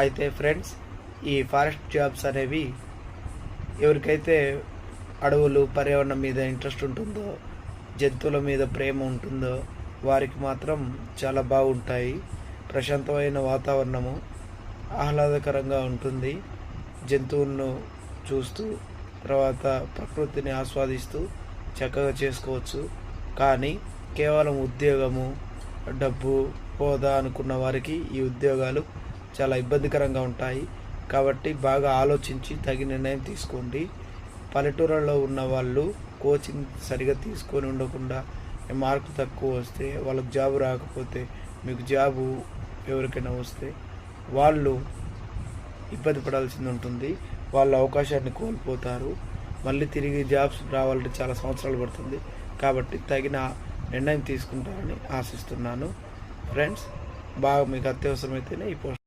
అయితే ఫ్రెండ్స్ ఈ forest jobs అనేవి ఎవరికైతే అడవులు పర్యావరణం మీద ఇంట్రెస్ట్ ఉంటుందో జంతువుల మీద ప్రేమ ఉంటుందో వారికి మాత్రం చాలా బాగుంటాయి. ప్రశాంతమైన వాతావరణము ఆహ్లాదకరంగా ఉంటుంది. జంతువులను చూస్తూ తర్వాత ప్రకృతిని ఆస్వాదిస్తూ చక్కగా చేసుకోవచ్చు. కానీ కేవలం ఉద్యోగము డబ్బు హోదా అనుకున్న వారికి ఈ ఉద్యోగాలు చాలా ఇబ్బందికరంగా ఉంటాయి. కాబట్టి బాగా ఆలోచించి తగిన నిర్ణయం తీసుకోండి. పల్లెటూరులో ఉన్న వాళ్ళు కోచింగ్ సరిగా తీసుకొని ఉండకుండా మార్కు తక్కువ వస్తే వాళ్ళకి జాబ్ రాకపోతే మీకు జాబు ఎవరికైనా వస్తే వాళ్ళు ఇబ్బంది పడాల్సింది ఉంటుంది. వాళ్ళ అవకాశాన్ని కోల్పోతారు. మళ్ళీ తిరిగి జాబ్స్ రావాలంటే చాలా సంవత్సరాలు పడుతుంది. కాబట్టి తగిన నిర్ణయం తీసుకుంటారని ఆశిస్తున్నాను. ఫ్రెండ్స్ బాగా మీకు అత్యవసరమైతేనే ఈ పోస్ట్